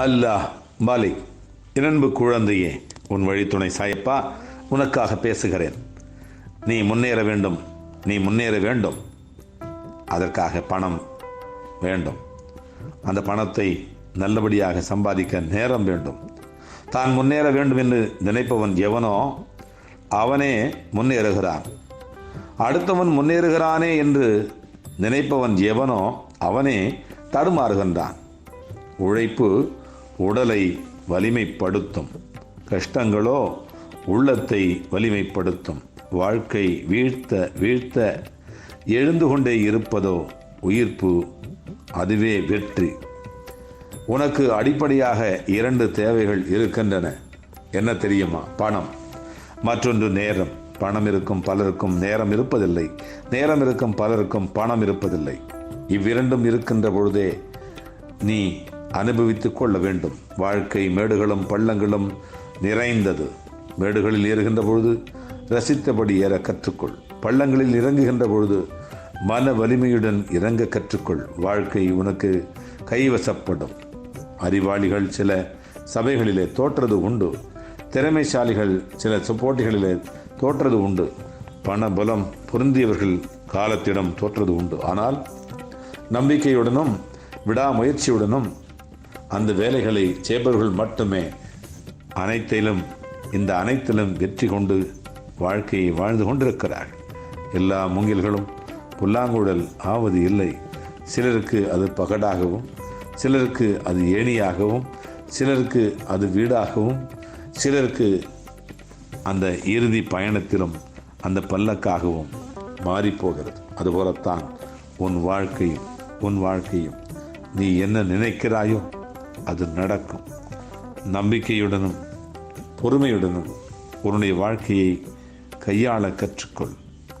அல்லாஹ் மாலிக் இரன்பு குழந்தையே உன் வழித்துணை சாயப்பா உனக்காக பேசுகிறேன். நீ முன்னேற வேண்டும் நீ முன்னேற வேண்டும். அதற்காக பணம் வேண்டும். அந்த பணத்தை நல்லபடியாக சம்பாதிக்க நேரம் வேண்டும். தான் முன்னேற வேண்டும் என்று நினைப்பவன் எவனோ அவனே முன்னேறுகிறான். அடுத்தவன் முன்னேறுகிறானே என்று நினைப்பவன் எவனோ அவனே தடுமாறுகின்றான். உழைப்பு உடலை வலிமைப்படுத்தும். கஷ்டங்களோ உள்ளத்தை வலிமைப்படுத்தும். வாழ்க்கை வீழ்த்த வீழ்த்த எழுந்து கொண்டே இருப்பதோ உயிர்ப்பு அதுவே வெற்றி. உனக்கு அடிப்படையாக இரண்டு தேவைகள் இருக்கின்றன. என்ன தெரியுமா? பணம். மற்றொன்று நேரம். பணம் இருக்கும் பலருக்கும் நேரம் இருப்பதில்லை. நேரம் இருக்கும் பலருக்கும் பணம் இருப்பதில்லை. இவ்விரண்டும் இருக்கின்ற பொழுதே நீ அனுபவித்துக் கொள்ள வேண்டும். வாழ்க்கை மேடுகளும் பள்ளங்களும் நிறைந்தது. மேடுகளில் ஏறுகின்ற பொழுது ரசித்தபடி ஏற கற்றுக்கொள். பள்ளங்களில் இறங்குகின்ற பொழுது மன வலிமையுடன் இறங்க கற்றுக்கொள். வாழ்க்கை உனக்கு கைவசப்படும். அறிவாளிகள் சில சபைகளிலே தோற்றது உண்டு. திறமைசாலிகள் சில போட்டிகளிலே தோற்றது உண்டு. பண பலம் பொருந்தியவர்கள் காலத்திடம் தோற்றது உண்டு. ஆனால் நம்பிக்கையுடனும் விடாமுயற்சியுடனும் அந்த வேலைகளை செய்பவர்கள் மட்டுமே அனைத்திலும் இந்த அனைத்திலும் வெற்றி கொண்டு வாழ்க்கையை வாழ்ந்து கொண்டிருக்கிறார்கள் எல்லா மூங்கில்களும் புல்லாங்குழல் ஆவது இல்லை. சிலருக்கு அது பகடாகவும் சிலருக்கு அது ஏணியாகவும் சிலருக்கு அது வீடாகவும் சிலருக்கு அந்த இறுதி பயணத்திலும் அந்த பல்லக்காகவும் மாறிப்போகிறது. அதுபோலத்தான் உன் வாழ்க்கையும் உன் வாழ்க்கையும். நீ என்ன நினைக்கிறாயோ அது நடக்கும். நம்பிக்கையுடனும் பொறுமையுடனும் உன்னுடைய வாழ்க்கையை கையாள கற்றுக்கொள்.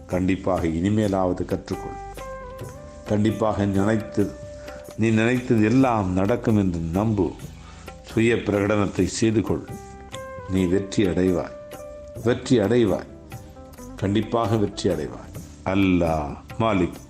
கண்டிப்பாக இனிமேலாவது கற்றுக்கொள். கண்டிப்பாக நினைத்து நீ நினைத்தது எல்லாம் நடக்கும் என்று நம்பு. சுய பிரகடனத்தை செய்து கொள். நீ வெற்றி அடைவாய். வெற்றி அடைவாய். கண்டிப்பாக வெற்றி அடைவாய். அல்லாஹ் மாலிக்.